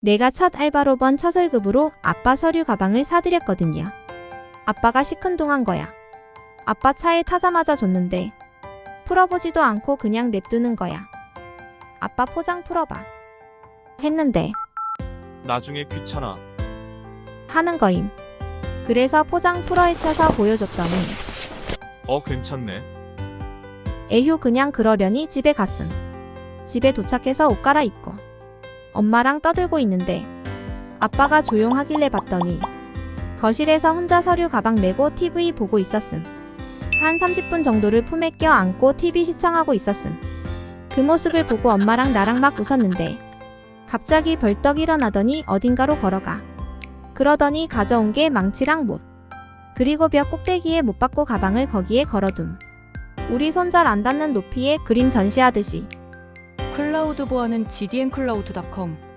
내가 첫 알바로 번첫 월급으로 아빠 서류 가방을 사드렸거든요. 아빠가 시큰둥한 거야. 아빠 차에 타자마자 줬는데 풀어보지도 않고 그냥 냅두는 거야. 아빠 포장 풀어봐. 했는데 나중에 귀찮아. 하는 거임. 그래서 포장 풀어 헤쳐서 보여줬더니 어, 괜찮네. 에휴 그냥 그러려니 집에 갔음. 집에 도착해서 옷 갈아입고 엄마랑 떠들고 있는데 아빠가 조용하길래 봤더니 거실에서 혼자 서류 가방 메고 TV 보고 있었음. 한 30분 정도를 품에 껴 안고 TV 시청하고 있었음. 그 모습을 보고 엄마랑 나랑 막 웃었는데 갑자기 벌떡 일어나더니 어딘가로 걸어가. 그러더니 가져온 게 망치랑 못. 그리고 벽 꼭대기에 못 받고 가방을 거기에 걸어둠. 우리 손 잘 안 닿는 높이에 그림 전시하듯이 클라우드 보안은 gdn클라우드.com